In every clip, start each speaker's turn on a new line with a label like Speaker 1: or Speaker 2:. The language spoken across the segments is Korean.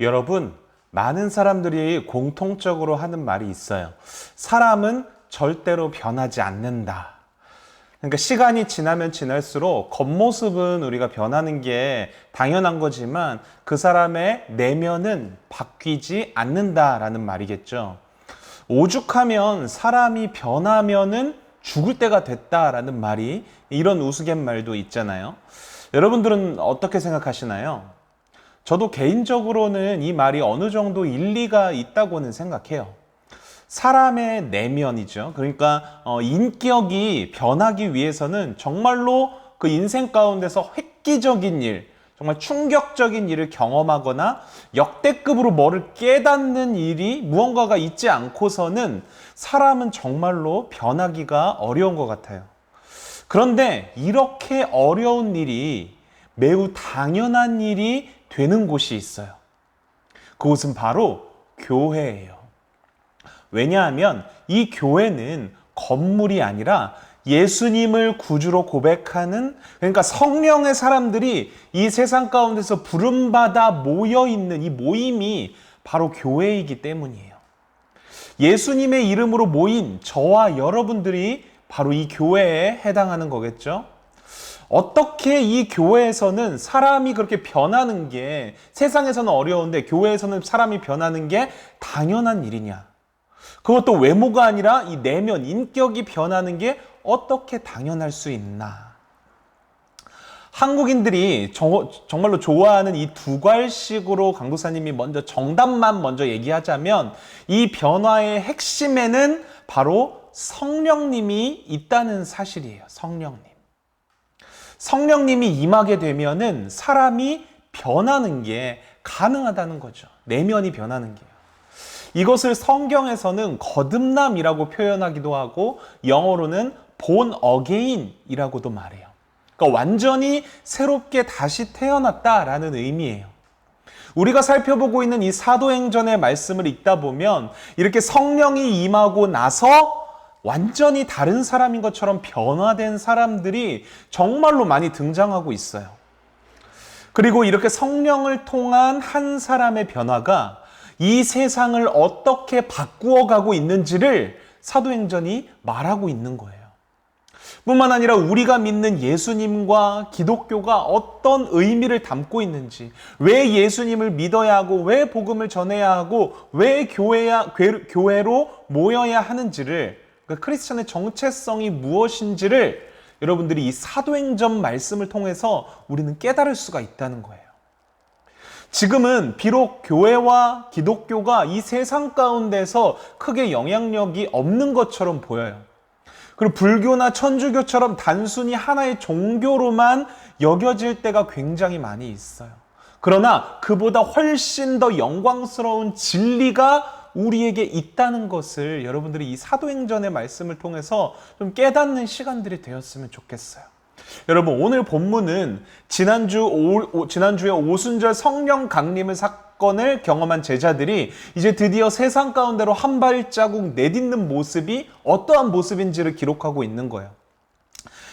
Speaker 1: 여러분, 많은 사람들이 공통적으로 하는 말이 있어요. 사람은 절대로 변하지 않는다. 그러니까 시간이 지나면 지날수록 겉모습은 우리가 변하는 게 당연한 거지만 그 사람의 내면은 바뀌지 않는다라는 말이겠죠. 오죽하면 사람이 변하면은 죽을 때가 됐다라는 말이 이런 우스갯말도 있잖아요. 여러분들은 어떻게 생각하시나요? 저도 개인적으로는 이 말이 어느 정도 일리가 있다고는 생각해요. 사람의 내면이죠. 그러니까 어, 인격이 변하기 위해서는 정말로 그 인생 가운데서 획기적인 일, 정말 충격적인 일을 경험하거나 역대급으로 뭐를 깨닫는 일이 무언가가 있지 않고서는 사람은 정말로 변하기가 어려운 것 같아요. 그런데 이렇게 어려운 일이 매우 당연한 일이 되는 곳이 있어요. 그곳은 바로 교회예요. 왜냐하면 이 교회는 건물이 아니라 예수님을 구주로 고백하는 그러니까 성령의 사람들이 이 세상 가운데서 부름받아 모여 있는 이 모임이 바로 교회이기 때문이에요. 예수님의 이름으로 모인 저와 여러분들이 바로 이 교회에 해당하는 거겠죠. 어떻게 이 교회에서는 사람이 그렇게 변하는 게 세상에서는 어려운데 교회에서는 사람이 변하는 게 당연한 일이냐? 그것도 외모가 아니라 이 내면, 인격이 변하는 게 어떻게 당연할 수 있나? 한국인들이 정, 말로 좋아하는 이 두괄식으로 강도사님이 먼저 정답만 먼저 얘기하자면 이 변화의 핵심에는 바로 성령님이 있다는 사실이에요. 성령님. 성령님이 임하게 되면은 사람이 변하는 게 가능하다는 거죠. 내면이 변하는 게. 이것을 성경에서는 거듭남이라고 표현하기도 하고 영어로는 본 어게인이라고도 말해요. 그러니까 완전히 새롭게 다시 태어났다라는 의미예요. 우리가 살펴보고 있는 이 사도행전의 말씀을 읽다 보면 이렇게 성령이 임하고 나서 완전히 다른 사람인 것처럼 변화된 사람들이 정말로 많이 등장하고 있어요. 그리고 이렇게 성령을 통한 한 사람의 변화가 이 세상을 어떻게 바꾸어 가고 있는지를 사도행전이 말하고 있는 거예요. 뿐만 아니라 우리가 믿는 예수님과 기독교가 어떤 의미를 담고 있는지, 왜 예수님을 믿어야 하고, 왜 복음을 전해야 하고, 왜 교회야, 교회로 모여야 하는지를, 그러니까 크리스천의 정체성이 무엇인지를 여러분들이 이 사도행전 말씀을 통해서 우리는 깨달을 수가 있다는 거예요. 지금은 비록 교회와 기독교가 이 세상 가운데서 크게 영향력이 없는 것처럼 보여요. 그리고 불교나 천주교처럼 단순히 하나의 종교로만 여겨질 때가 굉장히 많이 있어요. 그러나 그보다 훨씬 더 영광스러운 진리가 우리에게 있다는 것을 여러분들이 이 사도행전의 말씀을 통해서 좀 깨닫는 시간들이 되었으면 좋겠어요. 여러분 오늘 본문은 지난주 오, 지난주에 오순절 성령 강림을 사건을 경험한 제자들이 이제 드디어 세상 가운데로 한 발자국 내딛는 모습이 어떠한 모습인지를 기록하고 있는 거예요.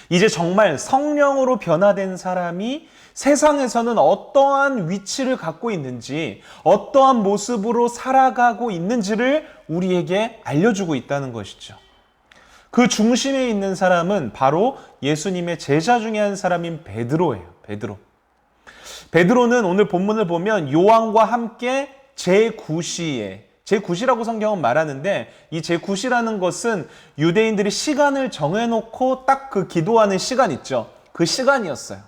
Speaker 1: 이제 정말 성령으로 변화된 사람이 세상에서는 어떠한 위치를 갖고 있는지, 어떠한 모습으로 살아가고 있는지를 우리에게 알려주고 있다는 것이죠. 그 중심에 있는 사람은 바로 예수님의 제자 중에 한 사람인 베드로예요. 베드로. 베드로는 오늘 본문을 보면 요한과 함께 제9시에 제9시라고 성경은 말하는데 이 제9시라는 것은 유대인들이 시간을 정해놓고 딱 그 기도하는 시간 있죠. 그 시간이었어요.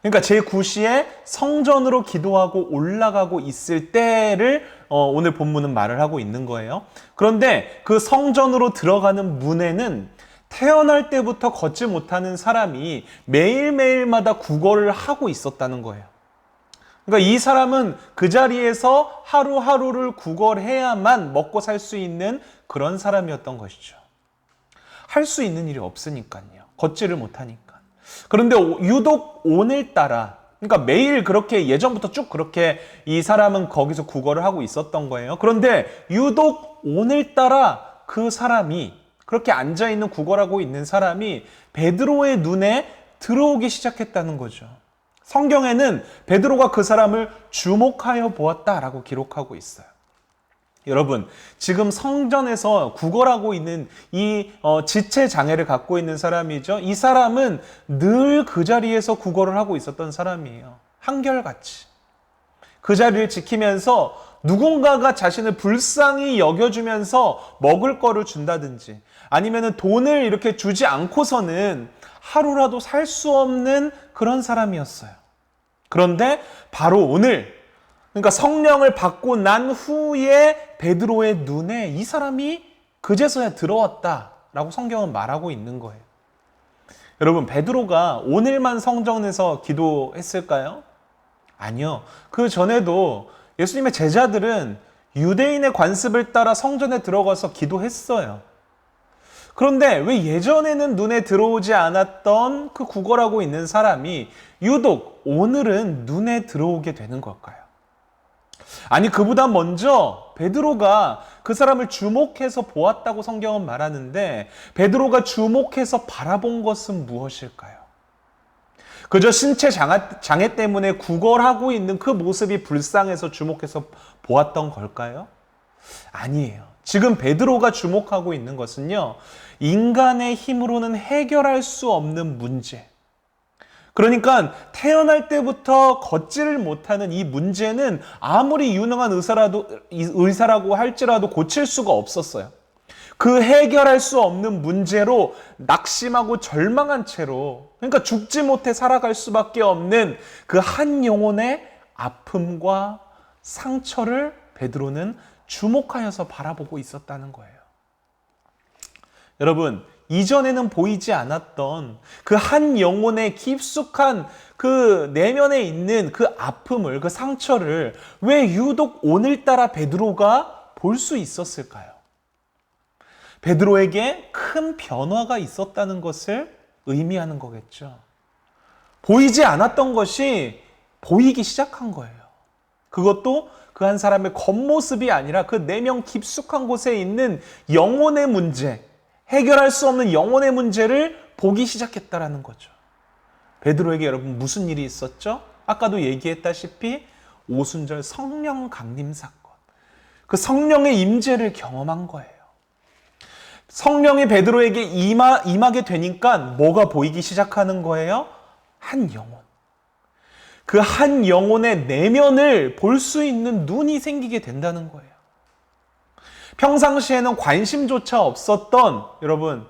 Speaker 1: 그러니까 제9시에 성전으로 기도하고 올라가고 있을 때를 어, 오늘 본문은 말을 하고 있는 거예요. 그런데 그 성전으로 들어가는 문에는 태어날 때부터 걷지 못하는 사람이 매일매일마다 구걸을 하고 있었다는 거예요. 그러니까 이 사람은 그 자리에서 하루하루를 구걸해야만 먹고 살 수 있는 그런 사람이었던 것이죠. 할 수 있는 일이 없으니까요. 걷지를 못하니까. 그런데 유독 오늘따라 그러니까 매일 그렇게 예전부터 쭉 그렇게 이 사람은 거기서 구걸을 하고 있었던 거예요. 그런데 유독 오늘따라 그 사람이 그렇게 앉아 있는 구걸하고 있는 사람이 베드로의 눈에 들어오기 시작했다는 거죠. 성경에는 베드로가 그 사람을 주목하여 보았다라고 기록하고 있어요. 여러분, 지금 성전에서 구걸하고 있는 이 어, 지체 장애를 갖고 있는 사람이죠. 이 사람은 늘 그 자리에서 구걸을 하고 있었던 사람이에요. 한결같이. 그 자리를 지키면서 누군가가 자신을 불쌍히 여겨주면서 먹을 거를 준다든지 아니면 돈을 이렇게 주지 않고서는 하루라도 살 수 없는 그런 사람이었어요. 그런데 바로 오늘 그러니까 성령을 받고 난 후에 베드로의 눈에 이 사람이 그제서야 들어왔다라고 성경은 말하고 있는 거예요. 여러분 베드로가 오늘만 성전에서 기도했을까요? 아니요. 그 전에도 예수님의 제자들은 유대인의 관습을 따라 성전에 들어가서 기도했어요. 그런데 왜 예전에는 눈에 들어오지 않았던 그 구걸하고 있는 사람이 유독 오늘은 눈에 들어오게 되는 걸까요? 아니 그보다 먼저 베드로가 그 사람을 주목해서 보았다고 성경은 말하는데 베드로가 주목해서 바라본 것은 무엇일까요? 그저 신체 장애, 때문에 구걸하고 있는 그 모습이 불쌍해서 주목해서 보았던 걸까요? 아니에요. 지금 베드로가 주목하고 있는 것은요, 인간의 힘으로는 해결할 수 없는 문제. 그러니까 태어날 때부터 걷지를 못하는 이 문제는 아무리 유능한 의사라도, 의사라고 할지라도 고칠 수가 없었어요. 그 해결할 수 없는 문제로 낙심하고 절망한 채로 그러니까 죽지 못해 살아갈 수밖에 없는 그 한 영혼의 아픔과 상처를 베드로는 주목하여서 바라보고 있었다는 거예요. 여러분, 이전에는 보이지 않았던 그 한 영혼의 깊숙한 그 내면에 있는 그 아픔을, 그 상처를 왜 유독 오늘따라 베드로가 볼 수 있었을까요? 베드로에게 큰 변화가 있었다는 것을 의미하는 거겠죠. 보이지 않았던 것이 보이기 시작한 거예요. 그것도 그 한 사람의 겉모습이 아니라 그 내면 깊숙한 곳에 있는 영혼의 문제, 해결할 수 없는 영혼의 문제를 보기 시작했다라는 거죠. 베드로에게 여러분 무슨 일이 있었죠? 아까도 얘기했다시피 오순절 성령 강림 사건. 그 성령의 임재를 경험한 거예요. 성령이 베드로에게 임하, 임하게 되니까 뭐가 보이기 시작하는 거예요? 한 영혼. 그 한 영혼의 내면을 볼 수 있는 눈이 생기게 된다는 거예요. 평상시에는 관심조차 없었던 여러분,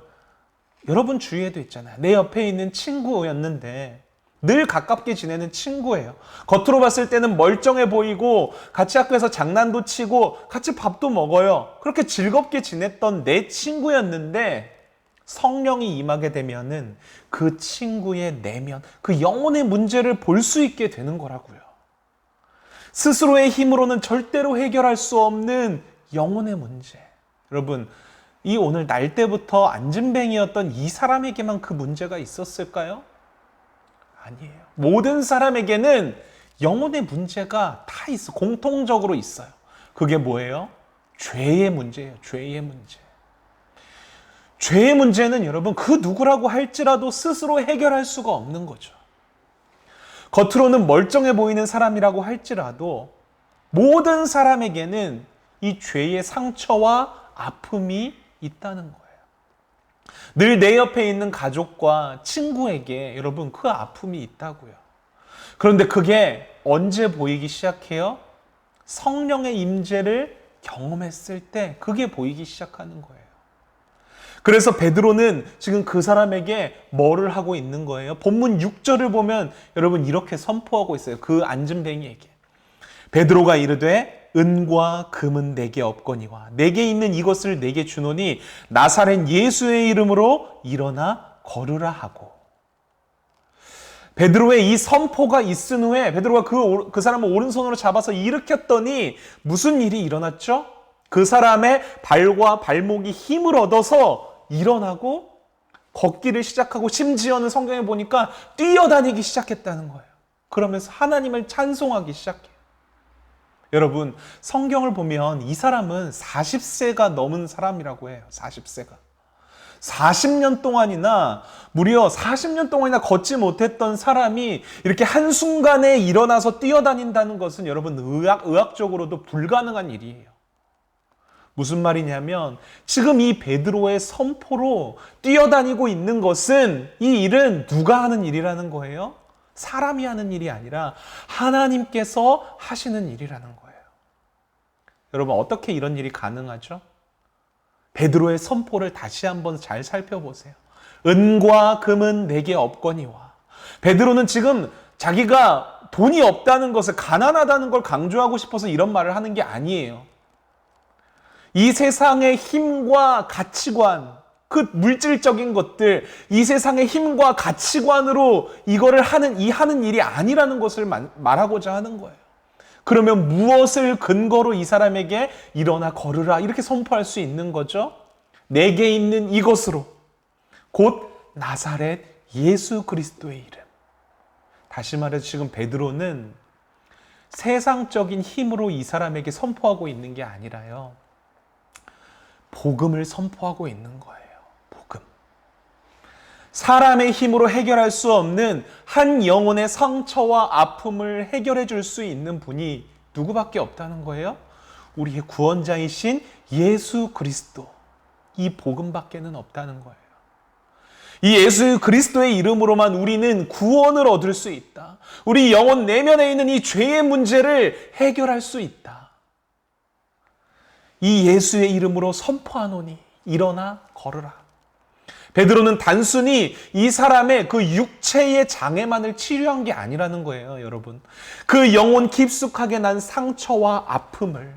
Speaker 1: 여러분 주위에도 있잖아요. 내 옆에 있는 친구였는데 늘 가깝게 지내는 친구예요. 겉으로 봤을 때는 멀쩡해 보이고 같이 학교에서 장난도 치고 같이 밥도 먹어요. 그렇게 즐겁게 지냈던 내 친구였는데 성령이 임하게 되면은 그 친구의 내면, 그 영혼의 문제를 볼 수 있게 되는 거라고요. 스스로의 힘으로는 절대로 해결할 수 없는 영혼의 문제. 여러분, 이 오늘 날 때부터 안진뱅이였던 이 사람에게만 그 문제가 있었을까요? 아니에요. 모든 사람에게는 영혼의 문제가 다 있어. 공통적으로 있어요. 그게 뭐예요? 죄의 문제예요. 죄의 문제. 죄의 문제는 여러분 그 누구라고 할지라도 스스로 해결할 수가 없는 거죠. 겉으로는 멀쩡해 보이는 사람이라고 할지라도 모든 사람에게는 이 죄의 상처와 아픔이 있다는 거예요. 늘 내 옆에 있는 가족과 친구에게 여러분 그 아픔이 있다고요. 그런데 그게 언제 보이기 시작해요? 성령의 임재를 경험했을 때 그게 보이기 시작하는 거예요. 그래서 베드로는 지금 그 사람에게 뭐를 하고 있는 거예요? 본문 6절을 보면 여러분 이렇게 선포하고 있어요. 그 앉은 뱅이에게. 베드로가 이르되 은과 금은 내게 없거니와 내게 있는 이것을 내게 주노니 나사렛 예수의 이름으로 일어나 걸으라 하고 베드로의 이 선포가 있은 후에 베드로가 그, 그 사람을 오른손으로 잡아서 일으켰더니 무슨 일이 일어났죠? 그 사람의 발과 발목이 힘을 얻어서 일어나고 걷기를 시작하고 심지어는 성경에 보니까 뛰어다니기 시작했다는 거예요. 그러면서 하나님을 찬송하기 시작해요. 여러분, 성경을 보면 이 사람은 40세가 넘은 사람이라고 해요. 40세가. 40년 동안이나 무려 40년 동안이나 걷지 못했던 사람이 이렇게 한순간에 일어나서 뛰어다닌다는 것은 여러분 의학, 의학적으로도 불가능한 일이에요. 무슨 말이냐면 지금 이 베드로의 선포로 뛰어다니고 있는 것은 이 일은 누가 하는 일이라는 거예요? 사람이 하는 일이 아니라 하나님께서 하시는 일이라는 거예요. 여러분 어떻게 이런 일이 가능하죠? 베드로의 선포를 다시 한번 잘 살펴보세요. 은과 금은 내게 없거니와. 베드로는 지금 자기가 돈이 없다는 것을 가난하다는 걸 강조하고 싶어서 이런 말을 하는 게 아니에요. 이 세상의 힘과 가치관, 그 물질적인 것들, 이 세상의 힘과 가치관으로 이거를 하는, 이 하는 일이 아니라는 것을 말하고자 하는 거예요. 그러면 무엇을 근거로 이 사람에게 일어나 걸으라 이렇게 선포할 수 있는 거죠? 내게 있는 이것으로 곧 나사렛 예수 그리스도의 이름. 다시 말해서 지금 베드로는 세상적인 힘으로 이 사람에게 선포하고 있는 게 아니라요. 복음을 선포하고 있는 거예요. 복음. 사람의 힘으로 해결할 수 없는 한 영혼의 상처와 아픔을 해결해 줄 수 있는 분이 누구밖에 없다는 거예요? 우리의 구원자이신 예수 그리스도. 이 복음밖에는 없다는 거예요. 이 예수 그리스도의 이름으로만 우리는 구원을 얻을 수 있다. 우리 영혼 내면에 있는 이 죄의 문제를 해결할 수 있다. 이 예수의 이름으로 선포하노니 일어나 걸으라. 베드로는 단순히 이 사람의 그 육체의 장애만을 치료한 게 아니라는 거예요, 여러분. 그 영혼 깊숙하게 난 상처와 아픔을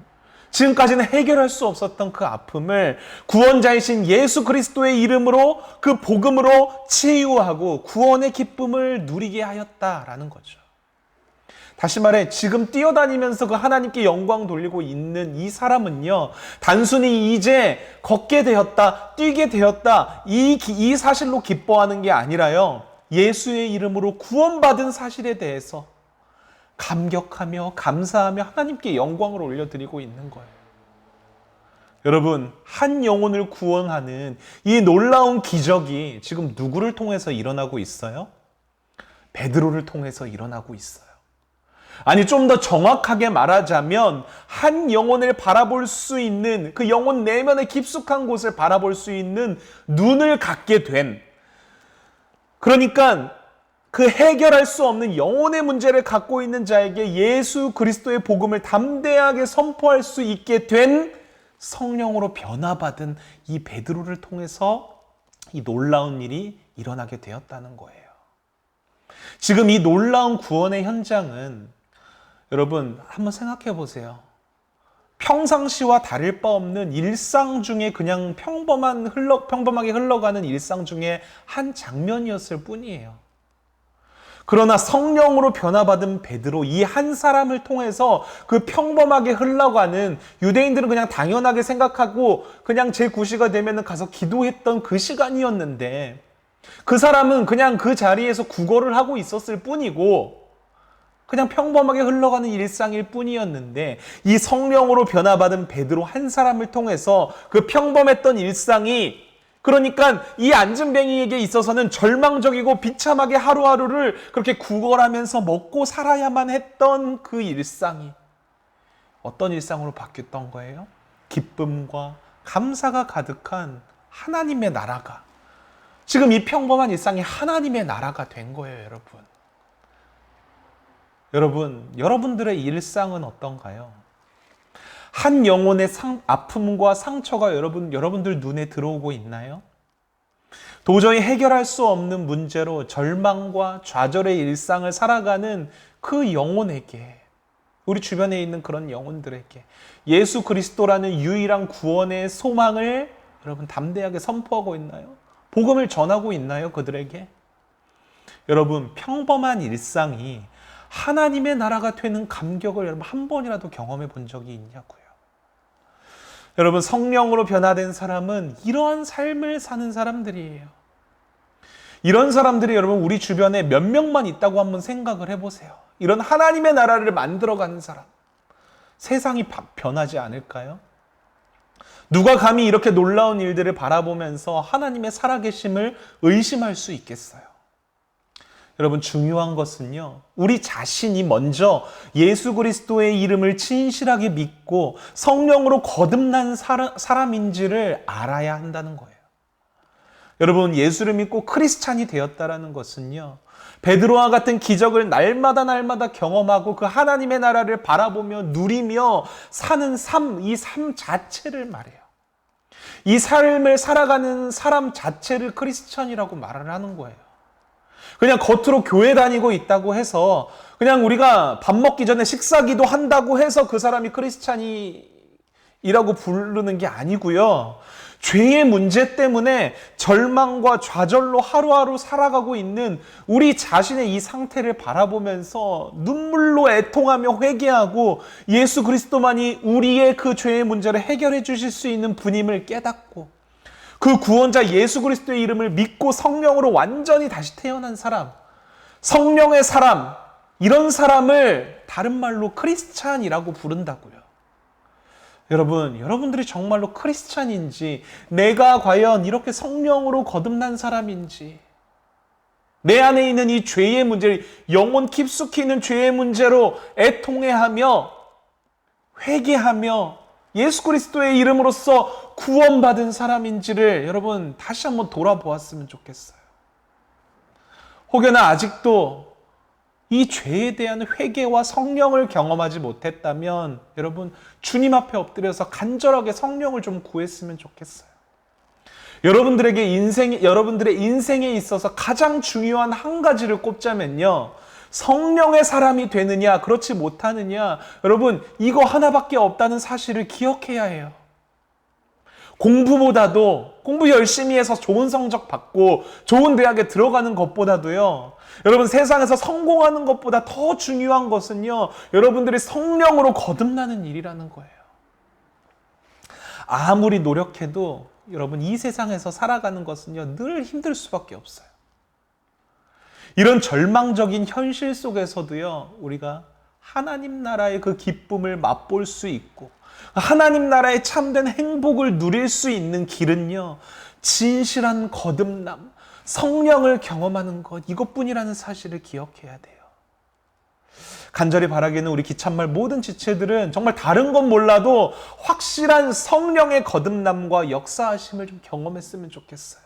Speaker 1: 지금까지는 해결할 수 없었던 그 아픔을 구원자이신 예수 그리스도의 이름으로 그 복음으로 치유하고 구원의 기쁨을 누리게 하였다라는 거죠. 다시 말해, 지금 뛰어다니면서 그 하나님께 영광 돌리고 있는 이 사람은요, 단순히 이제 걷게 되었다, 뛰게 되었다, 이, 이 사실로 기뻐하는 게 아니라요, 예수의 이름으로 구원받은 사실에 대해서 감격하며 감사하며 하나님께 영광을 올려드리고 있는 거예요. 여러분, 한 영혼을 구원하는 이 놀라운 기적이 지금 누구를 통해서 일어나고 있어요? 베드로를 통해서 일어나고 있어요. 아니, 좀 더 정확하게 말하자면, 한 영혼을 바라볼 수 있는, 그 영혼 내면의 깊숙한 곳을 바라볼 수 있는 눈을 갖게 된, 그러니까 그 해결할 수 없는 영혼의 문제를 갖고 있는 자에게 예수 그리스도의 복음을 담대하게 선포할 수 있게 된 성령으로 변화받은 이 베드로를 통해서 이 놀라운 일이 일어나게 되었다는 거예요. 지금 이 놀라운 구원의 현장은 여러분 한번 생각해 보세요. 평상시와 다를 바 없는 일상 중에 그냥 평범한 흘러 평범하게 흘러가는 일상 중에 한 장면이었을 뿐이에요. 그러나 성령으로 변화받은 베드로 이 한 사람을 통해서 그 평범하게 흘러가는 유대인들은 그냥 당연하게 생각하고 그냥 제 구시가 되면 가서 기도했던 그 시간이었는데 그 사람은 그냥 그 자리에서 구걸을 하고 있었을 뿐이고 그냥 평범하게 흘러가는 일상일 뿐이었는데 이 성령으로 변화받은 베드로 한 사람을 통해서 그 평범했던 일상이 그러니까 이 안전뱅이에게 있어서는 절망적이고 비참하게 하루하루를 그렇게 구걸하면서 먹고 살아야만 했던 그 일상이 어떤 일상으로 바뀌었던 거예요? 기쁨과 감사가 가득한 하나님의 나라가 지금 이 평범한 일상이 하나님의 나라가 된 거예요, 여러분. 여러분, 여러분들의 일상은 어떤가요? 한 영혼의 상, 아픔과 상처가 여러분, 여러분들 눈에 들어오고 있나요? 도저히 해결할 수 없는 문제로 절망과 좌절의 일상을 살아가는 그 영혼에게, 우리 주변에 있는 그런 영혼들에게 예수 그리스도라는 유일한 구원의 소망을 여러분 담대하게 선포하고 있나요? 복음을 전하고 있나요? 그들에게? 여러분, 평범한 일상이 하나님의 나라가 되는 감격을 여러분 한 번이라도 경험해 본 적이 있냐고요. 여러분 성령으로 변화된 사람은 이러한 삶을 사는 사람들이에요. 이런 사람들이 여러분 우리 주변에 몇 명만 있다고 한번 생각을 해보세요. 이런 하나님의 나라를 만들어가는 사람. 세상이 변하지 않을까요? 누가 감히 이렇게 놀라운 일들을 바라보면서 하나님의 살아계심을 의심할 수 있겠어요? 여러분 중요한 것은요. 우리 자신이 먼저 예수 그리스도의 이름을 진실하게 믿고 성령으로 거듭난 사람인지를 알아야 한다는 거예요. 여러분 예수를 믿고 크리스찬이 되었다라는 것은요. 베드로와 같은 기적을 날마다 날마다 경험하고 그 하나님의 나라를 바라보며 누리며 사는 삶, 이 삶 자체를 말해요. 이 삶을 살아가는 사람 자체를 크리스천이라고 말을 하는 거예요. 그냥 겉으로 교회 다니고 있다고 해서 그냥 우리가 밥 먹기 전에 식사기도 한다고 해서 그 사람이 크리스찬이라고 부르는 게 아니고요. 죄의 문제 때문에 절망과 좌절로 하루하루 살아가고 있는 우리 자신의 이 상태를 바라보면서 눈물로 애통하며 회개하고 예수 그리스도만이 우리의 그 죄의 문제를 해결해 주실 수 있는 분임을 깨닫고 그 구원자 예수 그리스도의 이름을 믿고 성령으로 완전히 다시 태어난 사람, 성령의 사람, 이런 사람을 다른 말로 크리스찬이라고 부른다고요. 여러분, 여러분들이 정말로 크리스찬인지, 내가 과연 이렇게 성령으로 거듭난 사람인지, 내 안에 있는 이 죄의 문제를 영혼 깊숙이 있는 죄의 문제로 애통해하며 회개하며 예수 그리스도의 이름으로써 구원받은 사람인지를 여러분 다시 한번 돌아보았으면 좋겠어요. 혹여나 아직도 이 죄에 대한 회개와 성령을 경험하지 못했다면 여러분 주님 앞에 엎드려서 간절하게 성령을 좀 구했으면 좋겠어요. 여러분들에게 인생 여러분들의 인생에 있어서 가장 중요한 한 가지를 꼽자면요. 성령의 사람이 되느냐, 그렇지 못하느냐, 여러분, 이거 하나밖에 없다는 사실을 기억해야 해요. 공부보다도, 공부 열심히 해서 좋은 성적 받고, 좋은 대학에 들어가는 것보다도요, 여러분, 세상에서 성공하는 것보다 더 중요한 것은요, 여러분들이 성령으로 거듭나는 일이라는 거예요. 아무리 노력해도, 여러분, 이 세상에서 살아가는 것은요, 늘 힘들 수밖에 없어요. 이런 절망적인 현실 속에서도요, 우리가 하나님 나라의 그 기쁨을 맛볼 수 있고, 하나님 나라의 참된 행복을 누릴 수 있는 길은요, 진실한 거듭남, 성령을 경험하는 것, 이것뿐이라는 사실을 기억해야 돼요. 간절히 바라기는 우리 기참말 모든 지체들은 정말 다른 건 몰라도 확실한 성령의 거듭남과 역사하심을 좀 경험했으면 좋겠어요.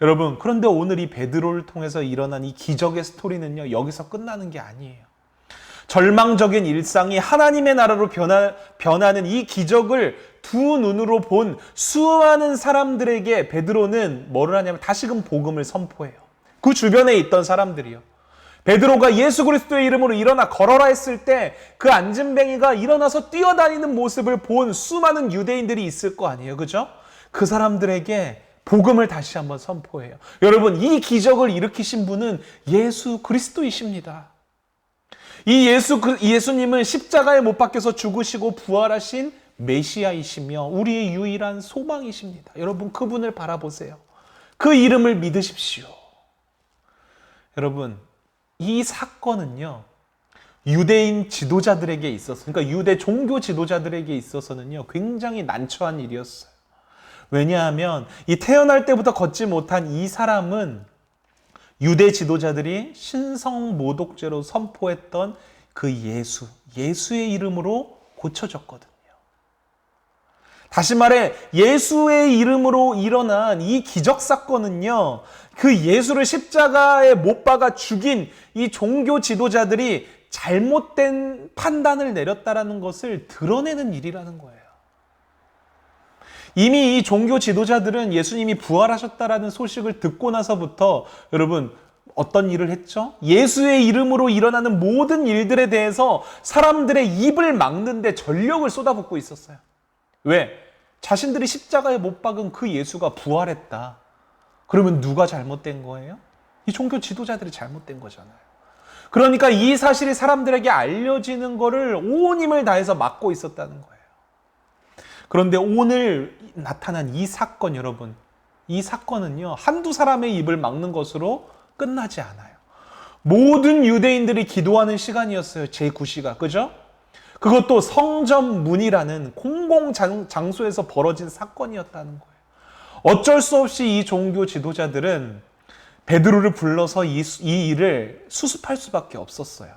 Speaker 1: 여러분, 그런데 오늘 이 베드로를 통해서 일어난 이 기적의 스토리는요, 여기서 끝나는 게 아니에요. 절망적인 일상이 하나님의 나라로 변하, 변하는 이 기적을 두 눈으로 본 수많은 사람들에게 베드로는 뭐를 하냐면 다시금 복음을 선포해요. 그 주변에 있던 사람들이요. 베드로가 예수 그리스도의 이름으로 일어나 걸어라 했을 때 그 안진뱅이가 일어나서 뛰어다니는 모습을 본 수많은 유대인들이 있을 거 아니에요. 그죠? 그 사람들에게 복음을 다시 한번 선포해요. 여러분, 이 기적을 일으키신 분은 예수 그리스도이십니다. 이 예수, 예수님은 십자가에 못 박혀서 죽으시고 부활하신 메시아이시며 우리의 유일한 소망이십니다. 여러분, 그분을 바라보세요. 그 이름을 믿으십시오. 여러분, 이 사건은요, 유대인 지도자들에게 있어서, 그러니까 유대 종교 지도자들에게 있어서는요, 굉장히 난처한 일이었어요. 왜냐하면 이 태어날 때부터 걷지 못한 이 사람은 유대 지도자들이 신성 모독죄로 선포했던 그 예수, 예수의 이름으로 고쳐졌거든요. 다시 말해 예수의 이름으로 일어난 이 기적 사건은요. 그 예수를 십자가에 못 박아 죽인 이 종교 지도자들이 잘못된 판단을 내렸다라는 것을 드러내는 일이라는 거예요. 이미 이 종교 지도자들은 예수님이 부활하셨다라는 소식을 듣고 나서부터 여러분 어떤 일을 했죠? 예수의 이름으로 일어나는 모든 일들에 대해서 사람들의 입을 막는데 전력을 쏟아붓고 있었어요. 왜? 자신들이 십자가에 못 박은 그 예수가 부활했다. 그러면 누가 잘못된 거예요? 이 종교 지도자들이 잘못된 거잖아요. 그러니까 이 사실이 사람들에게 알려지는 거를 온 힘을 다해서 막고 있었다는 거예요. 그런데 오늘 나타난 이 사건 여러분, 이 사건은요, 한두 사람의 입을 막는 것으로 끝나지 않아요. 모든 유대인들이 기도하는 시간이었어요. 제9시가. 그죠? 그것도 성전 문이라는 공공 장- 장소에서 벌어진 사건이었다는 거예요. 어쩔 수 없이 이 종교 지도자들은 베드로를 불러서 이, 수- 이 일을 수습할 수밖에 없었어요.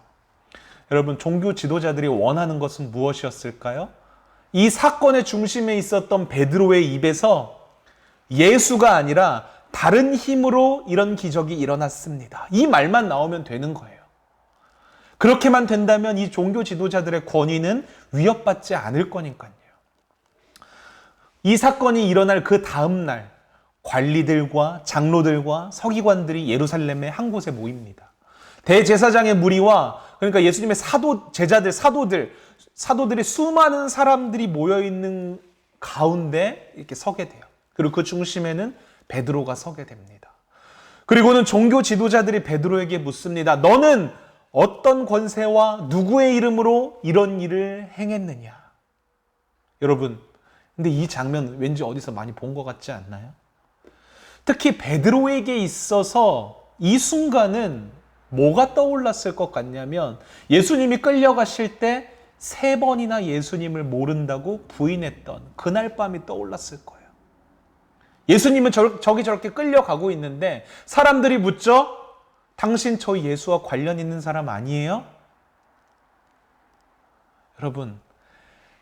Speaker 1: 여러분, 종교 지도자들이 원하는 것은 무엇이었을까요? 이 사건의 중심에 있었던 베드로의 입에서 예수가 아니라 다른 힘으로 이런 기적이 일어났습니다. 이 말만 나오면 되는 거예요. 그렇게만 된다면 이 종교 지도자들의 권위는 위협받지 않을 거니까요. 이 사건이 일어날 그 다음 날 관리들과 장로들과 서기관들이 예루살렘의 한 곳에 모입니다. 대제사장의 무리와 그러니까 예수님의 사도 제자들 사도들 사도들이 수많은 사람들이 모여 있는 가운데 이렇게 서게 돼요. 그리고 그 중심에는 베드로가 서게 됩니다. 그리고는 종교 지도자들이 베드로에게 묻습니다. 너는 어떤 권세와 누구의 이름으로 이런 일을 행했느냐? 여러분, 근데 이 장면 왠지 어디서 많이 본 것 같지 않나요? 특히 베드로에게 있어서 이 순간은 뭐가 떠올랐을 것 같냐면 예수님이 끌려가실 때 세 번이나 예수님을 모른다고 부인했던 그날 밤이 떠올랐을 거예요. 예수님은 저, 저기 저렇게 끌려가고 있는데 사람들이 묻죠? 당신 저 예수와 관련 있는 사람 아니에요? 여러분,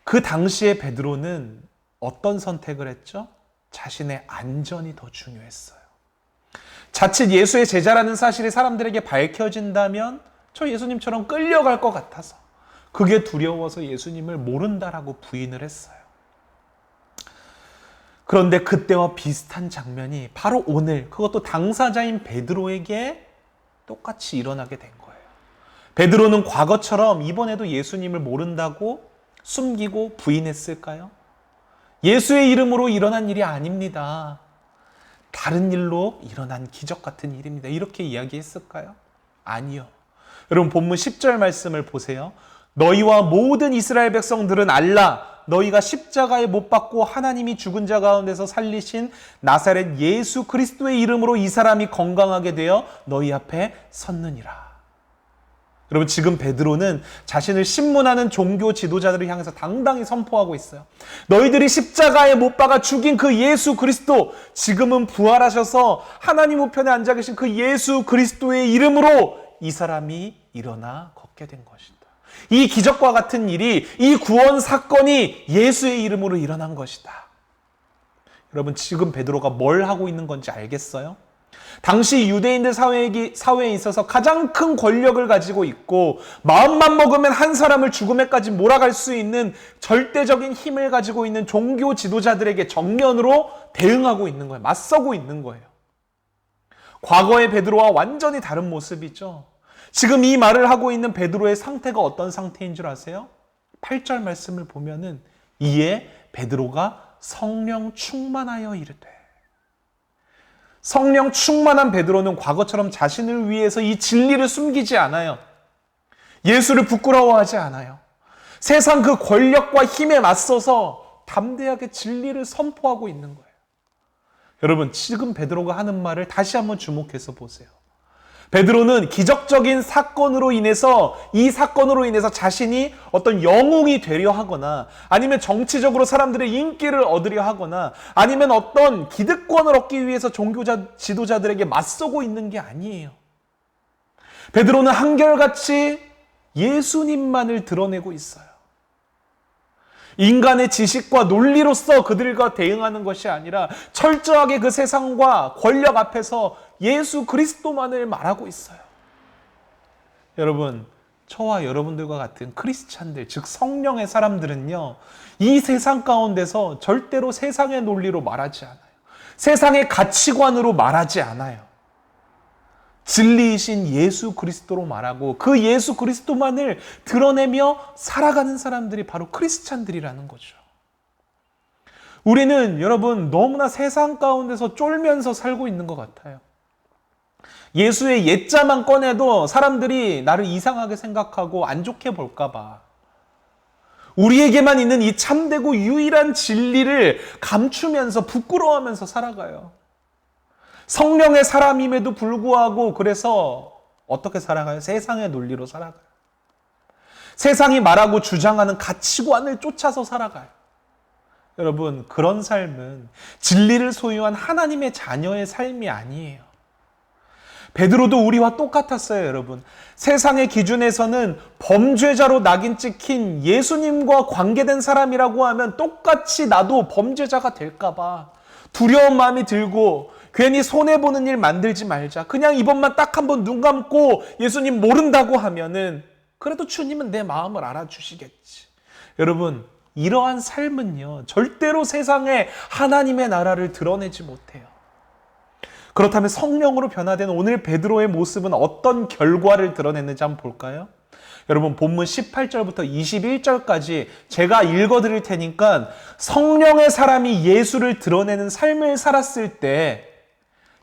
Speaker 1: 그 당시에 베드로는 어떤 선택을 했죠? 자신의 안전이 더 중요했어요. 자칫 예수의 제자라는 사실이 사람들에게 밝혀진다면 저 예수님처럼 끌려갈 것 같아서 그게 두려워서 예수님을 모른다라고 부인을 했어요. 그런데 그때와 비슷한 장면이 바로 오늘 그것도 당사자인 베드로에게 똑같이 일어나게 된 거예요. 베드로는 과거처럼 이번에도 예수님을 모른다고 숨기고 부인했을까요? 예수의 이름으로 일어난 일이 아닙니다. 다른 일로 일어난 기적 같은 일입니다. 이렇게 이야기했을까요? 아니요. 여러분 본문 10절 말씀을 보세요. 너희와 모든 이스라엘 백성들은 알라 너희가 십자가에 못 박고 하나님이 죽은 자 가운데서 살리신 나사렛 예수 그리스도의 이름으로 이 사람이 건강하게 되어 너희 앞에 섰느니라. 여러분 지금 베드로는 자신을 신문하는 종교 지도자들을 향해서 당당히 선포하고 있어요. 너희들이 십자가에 못 박아 죽인 그 예수 그리스도 지금은 부활하셔서 하나님 우편에 앉아 계신 그 예수 그리스도의 이름으로 이 사람이 일어나 걷게 된 것이다. 이 기적과 같은 일이 이 구원 사건이 예수의 이름으로 일어난 것이다. 여러분 지금 베드로가 뭘 하고 있는 건지 알겠어요? 당시 유대인들 사회에, 있어서 가장 큰 권력을 가지고 있고 마음만 먹으면 한 사람을 죽음에까지 몰아갈 수 있는 절대적인 힘을 가지고 있는 종교 지도자들에게 정면으로 대응하고 있는 거예요. 맞서고 있는 거예요. 과거의 베드로와 완전히 다른 모습이죠. 지금 이 말을 하고 있는 베드로의 상태가 어떤 상태인 줄 아세요? 8절 말씀을 보면은 이에 베드로가 성령 충만하여 이르되 성령 충만한 베드로는 과거처럼 자신을 위해서 이 진리를 숨기지 않아요. 예수를 부끄러워하지 않아요. 세상 그 권력과 힘에 맞서서 담대하게 진리를 선포하고 있는 거예요. 여러분, 지금 베드로가 하는 말을 다시 한번 주목해서 보세요. 베드로는 기적적인 사건으로 인해서 이 사건으로 인해서 자신이 어떤 영웅이 되려 하거나 아니면 정치적으로 사람들의 인기를 얻으려 하거나 아니면 어떤 기득권을 얻기 위해서 종교자 지도자들에게 맞서고 있는 게 아니에요. 베드로는 한결같이 예수님만을 드러내고 있어요. 인간의 지식과 논리로서 그들과 대응하는 것이 아니라 철저하게 그 세상과 권력 앞에서 예수 그리스도만을 말하고 있어요. 여러분, 저와 여러분들과 같은 크리스찬들, 즉 성령의 사람들은요, 이 세상 가운데서 절대로 세상의 논리로 말하지 않아요. 세상의 가치관으로 말하지 않아요. 진리이신 예수 그리스도로 말하고 그 예수 그리스도만을 드러내며 살아가는 사람들이 바로 크리스찬들이라는 거죠. 우리는 여러분 너무나 세상 가운데서 쫄면서 살고 있는 것 같아요. 예수의 옛자만 꺼내도 사람들이 나를 이상하게 생각하고 안 좋게 볼까봐. 우리에게만 있는 이 참되고 유일한 진리를 감추면서 부끄러워하면서 살아가요. 성령의 사람임에도 불구하고 그래서 어떻게 살아가요? 세상의 논리로 살아가요. 세상이 말하고 주장하는 가치관을 쫓아서 살아가요. 여러분, 그런 삶은 진리를 소유한 하나님의 자녀의 삶이 아니에요. 베드로도 우리와 똑같았어요, 여러분. 세상의 기준에서는 범죄자로 낙인 찍힌 예수님과 관계된 사람이라고 하면 똑같이 나도 범죄자가 될까봐 두려운 마음이 들고 괜히 손해보는 일 만들지 말자. 그냥 이번만 딱 한번 눈 감고 예수님 모른다고 하면은 그래도 주님은 내 마음을 알아주시겠지. 여러분, 이러한 삶은요, 절대로 세상에 하나님의 나라를 드러내지 못해요. 그렇다면 성령으로 변화된 오늘 베드로의 모습은 어떤 결과를 드러냈는지 한번 볼까요? 여러분 본문 18절부터 21절까지 제가 읽어 드릴 테니까 성령의 사람이 예수를 드러내는 삶을 살았을 때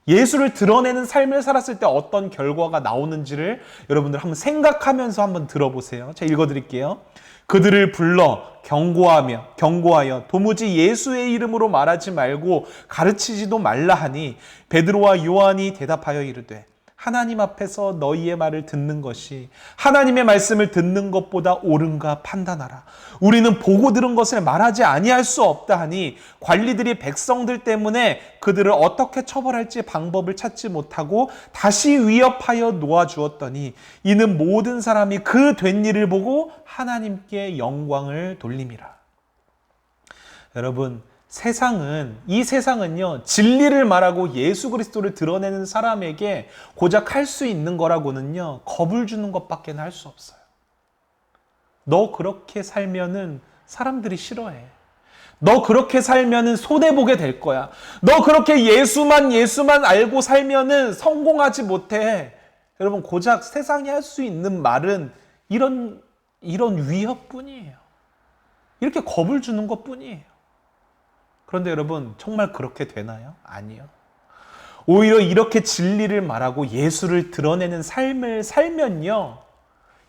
Speaker 1: 예수를 드러내는 삶을 살았을 때 어떤 결과가 나오는지를 여러분들 한번 생각하면서 한번 들어보세요. 제가 읽어 드릴게요. 그들을 불러 경고하며 경고하여 도무지 예수의 이름으로 말하지 말고 가르치지도 말라 하니 베드로와 요한이 대답하여 이르되 하나님 앞에서 너희의 말을 듣는 것이 하나님의 말씀을 듣는 것보다 옳은가 판단하라. 우리는 보고 들은 것을 말하지 아니할 수 없다 하니 관리들이 백성들 때문에 그들을 어떻게 처벌할지 방법을 찾지 못하고 다시 위협하여 놓아 주었더니 이는 모든 사람이 그 된 일을 보고 하나님께 영광을 돌림이라. 여러분, 세상은 이 세상은요 진리를 말하고 예수 그리스도를 드러내는 사람에게 고작 할 수 있는 거라고는요 겁을 주는 것밖에 할 수 없어요. 너 그렇게 살면은 사람들이 싫어해. 너 그렇게 살면은 손해 보게 될 거야. 너 그렇게 예수만 예수만 알고 살면은 성공하지 못해. 여러분 고작 세상이 할 수 있는 말은 이런 이런 위협뿐이에요. 이렇게 겁을 주는 것뿐이에요. 그런데 여러분, 정말 그렇게 되나요? 아니요. 오히려 이렇게 진리를 말하고 예수를 드러내는 삶을 살면요.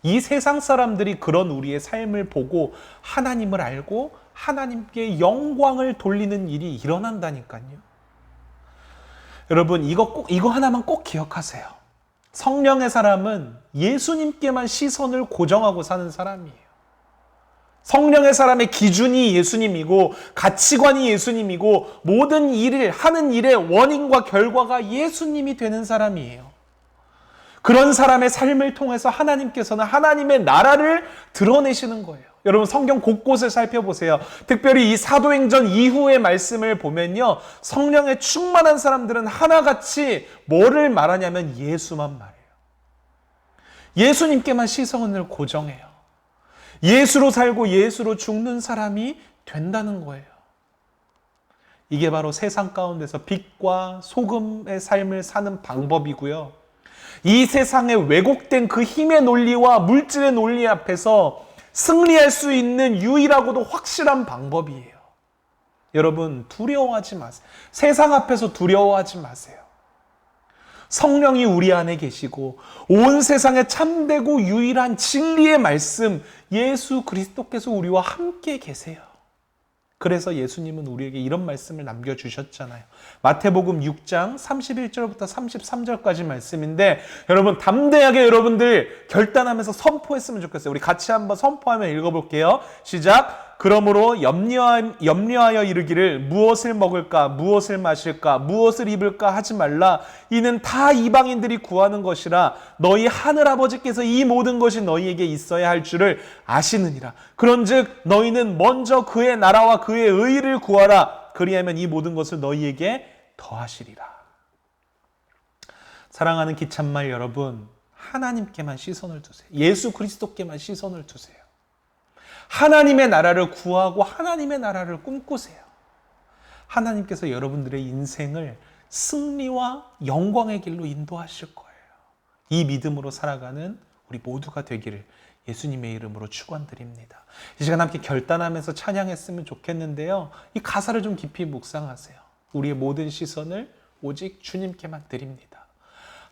Speaker 1: 이 세상 사람들이 그런 우리의 삶을 보고 하나님을 알고 하나님께 영광을 돌리는 일이 일어난다니까요. 여러분, 이거 꼭, 이거 하나만 꼭 기억하세요. 성령의 사람은 예수님께만 시선을 고정하고 사는 사람이에요. 성령의 사람의 기준이 예수님이고 가치관이 예수님이고 모든 일을 하는 일의 원인과 결과가 예수님이 되는 사람이에요. 그런 사람의 삶을 통해서 하나님께서는 하나님의 나라를 드러내시는 거예요. 여러분 성경 곳곳을 살펴보세요. 특별히 이 사도행전 이후의 말씀을 보면요. 성령에 충만한 사람들은 하나같이 뭐를 말하냐면 예수만 말해요. 예수님께만 시선을 고정해요. 예수로 살고 예수로 죽는 사람이 된다는 거예요. 이게 바로 세상 가운데서 빛과 소금의 삶을 사는 방법이고요. 이 세상에 왜곡된 그 힘의 논리와 물질의 논리 앞에서 승리할 수 있는 유일하고도 확실한 방법이에요. 여러분, 두려워하지 마세요. 세상 앞에서 두려워하지 마세요. 성령이 우리 안에 계시고 온 세상에 참되고 유일한 진리의 말씀 예수 그리스도께서 우리와 함께 계세요. 그래서 예수님은 우리에게 이런 말씀을 남겨주셨잖아요. 마태복음 6장 31절부터 33절까지 말씀인데, 여러분, 담대하게 여러분들 결단하면서 선포했으면 좋겠어요. 우리 같이 한번 선포하면 읽어볼게요. 시작. 그러므로 염려하, 염려 하여 이르기를 무엇을 먹을까, 무엇을 마실까, 무엇을 입을까 하지 말라. 이는 다 이방인들이 구하는 것이라 너희 하늘 아버지께서 이 모든 것이 너희에게 있어야 할 줄을 아시느니라. 그런즉 너희는 먼저 그의 나라와 그의 의를 구하라. 그리하면 이 모든 것을 너희에게 더하시리라. 사랑하는 기찬말 여러분, 하나님께만 시선을 두세요. 예수 그리스도께만 시선을 두세요. 하나님의 나라를 구하고 하나님의 나라를 꿈꾸세요. 하나님께서 여러분들의 인생을 승리와 영광의 길로 인도하실 거예요. 이 믿음으로 살아가는 우리 모두가 되기를 예수님의 이름으로 축원드립니다. 이 시간 함께 결단하면서 찬양했으면 좋겠는데요. 이 가사를 좀 깊이 묵상하세요. 우리의 모든 시선을 오직 주님께만 드립니다.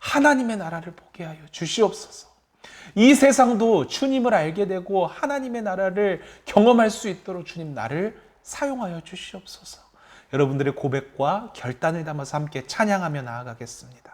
Speaker 1: 하나님의 나라를 보게 하여 주시옵소서. 이 세상도 주님을 알게 되고 하나님의 나라를 경험할 수 있도록 주님 나를 사용하여 주시옵소서. 여러분들의 고백과 결단을 담아서 함께 찬양하며 나아가겠습니다.